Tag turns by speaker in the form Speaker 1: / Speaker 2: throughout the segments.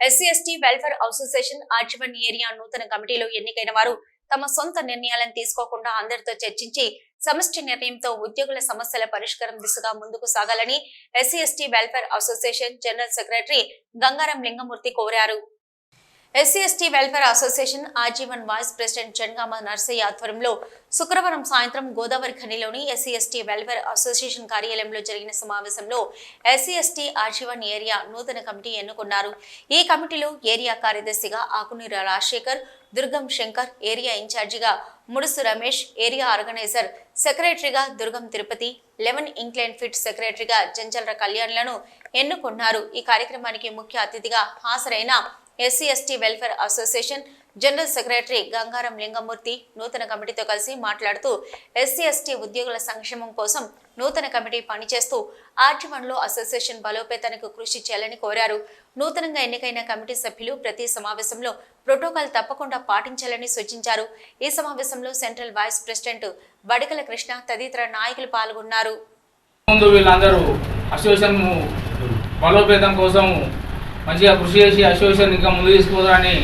Speaker 1: SC ST welfare association ఆర్చివన్ area నూతన కమిటీలో ఎన్నికైన వారు తమ సొంత నిర్ణయాలను తీసుకోకుండా అందరితో చర్చించి సమష్టి నిర్ణయంతో ఉద్యోగుల సమస్యల పరిష్కారం దిశగా ముందుకు సాగాలని SC ST welfare association general secretary Gangaram Lingamurthy కోరారు. ఎస్సీ ఎస్టీ వెల్ఫేర్ అసోసియేషన్ ఆజీవన్ వైస్ ప్రెసిడెంట్ జనగామ నర్సయ్య ఆధ్వర్యంలో శుక్రవారం సాయంత్రం గోదావరి ఖనిలోని ఎస్సీ ఎస్టీ వెల్ఫేర్ అసోసియేషన్ కార్యాలయంలో జరిగిన సమావేశంలో ఎస్సీ ఎస్టీ ఆజీవన్ ఏరియా నూతన కమిటీ ఎన్నుకున్నారు. ఈ కమిటీలో ఏరియా కార్యదర్శిగా ఆకునీర రాజశేఖర్ దుర్గం శంకర్ ఏరియా ఇన్ఛార్జిగా ముడుసు రమేష్ ఏరియా ఆర్గనైజర్ సెక్రటరీగా Durgam Tirupati eleven incline pit సెక్రటరీగా జంజల్ర కళ్యాణ్లను ఎన్నుకున్నారు. ఈ కార్యక్రమానికి ముఖ్య అతిథిగా హాజరైన SC ST welfare association general secretary Gangaram Lingamurthy నూతన కమిటీతో కలిసి మాట్లాడుతూ ఎస్సీ ఎస్టీ ఉద్యోగుల సంక్షేమం కోసం నూతన కమిటీ పనిచేస్తూ ఆర్టీవన్లో అసోసియేషన్ బలోపేతానికి కృషి చేయాలని కోరారు. నూతనంగా ఎన్నికైన కమిటీ సభ్యులు ప్రతి సమావేశంలో ప్రోటోకాల్ తప్పకుండా పాటించాలని సూచించారు. ఈ సమావేశంలో central vice president Badikala Krishna తదితర నాయకులు పాల్గొన్నారు.
Speaker 2: ముందు వీళ్ళందరూ అసోసియేషన్ బలోపేతం కోసం మంచిగా కృషి చేసి అసోసియేషన్ ఇంకా ముందు తీసుకుపోదని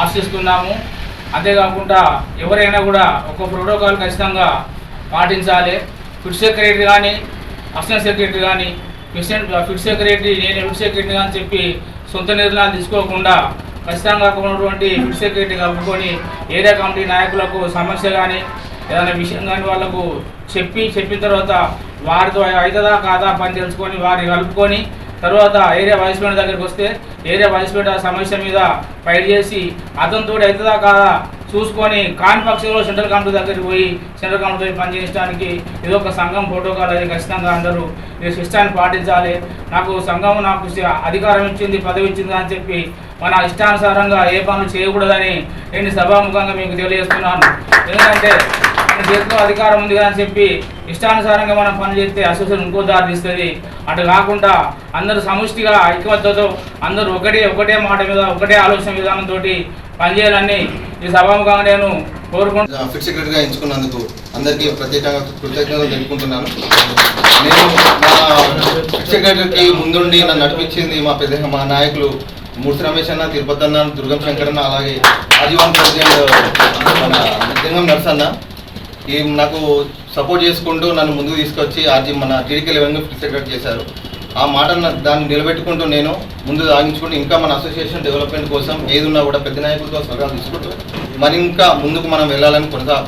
Speaker 2: ఆశిస్తున్నాము. అంతేకాకుండా ఎవరైనా కూడా ఒక ప్రోటోకాల్ ఖచ్చితంగా పాటించాలి. ఫుడ్ సెక్రటరీ కానీ అసిస్టెంట్ సెక్రటరీ కానీ ప్రెసిడెంట్ ఫుడ్ సెక్రటరీ నేను ఫుడ్ సెక్రటరీ అని చెప్పి సొంత నిర్ణయాలు తీసుకోకుండా ఖచ్చితంగా ఉన్నటువంటి ఫిట్ సెక్రటరీ కలుపుకొని ఏరియా కమిటీ నాయకులకు సమస్య కానీ ఏదైనా విషయం కానీ వాళ్ళకు చెప్పి చెప్పిన తర్వాత వారితో అవుతుందా కాదా పని తెలుసుకొని వారిని కలుపుకొని తర్వాత ఏరియా వైస్ ప్రెసిడెంట్ దగ్గరికి వస్తే ఏరియా వైస్ ప్రెసిడెంట్ ఆ సమస్య మీద ఫైట్ చేసి అతనితో అవుతుందా కాదా చూసుకొని కాని పక్షంలో సెంట్రల్ కమిటీ దగ్గరికి పోయి సెంట్రల్ కమిటీ పోయి పనిచేయడానికి ఇది ఒక సంఘం ప్రోటోకాల్ అది ఖచ్చితంగా అందరూ ఈ సిస్టాన్ని పాటించాలి. నాకు సంఘం నాకు అధికారం ఇచ్చింది పదవి ఇచ్చింది అని చెప్పి మన ఇష్టానుసారంగా ఏ పనులు చేయకూడదని నేను సభాముఖంగా మీకు తెలియజేస్తున్నాను. ఎందుకంటే మన చేతిలో అధికారం ఉంది అని చెప్పి ఇష్టానుసారంగా మనం పని చేస్తే అసోసియేషన్ ఇంకో దారి తీస్తుంది. అటు కాకుండా అందరూ సమిష్టిగా ఐక్యమత్యతో అందరూ ఒకటే ఒకటే మాట మీద ఒకటే ఆలోచన విధానంతో పనిచేయాలని ఈ సభాముఖంగా నేను కోరుకుంటున్నాను
Speaker 3: ఫిట్ సెక్రటరీగా ఎంచుకున్నందుకు అందరికీ ప్రత్యేకంగా కృతజ్ఞతలు తెలుపుకుంటున్నాను. నేను మా సెక్రటరీకి ముందుండి నన్ను నడిపించింది మా పెద్ద మా నాయకులు మూర్తి రమేష్ అన్న తిరుపతి అన్న దుర్గం శంకర్ అన్న అలాగే ఆజీవన్ ప్రెసిడెంట్ మన అన్న ఈ నాకు సపోర్ట్ చేసుకుంటూ నన్ను ముందుకు తీసుకొచ్చి ఆర్జీ మన టీడీకే లెవెన్గా ఫిట్ సెక్రటరీ చేశారు. ఆ మాట దాన్ని నిలబెట్టుకుంటూ నేను ముందు సాగించుకుంటూ ఇంకా మన అసోసియేషన్ డెవలప్మెంట్ కోసం ఏది ఉన్నా కూడా పెద్ద నాయకులతో సలహా తీసుకుంటూ మరి ఇంకా ముందుకు మనం వెళ్ళాలని కొనసా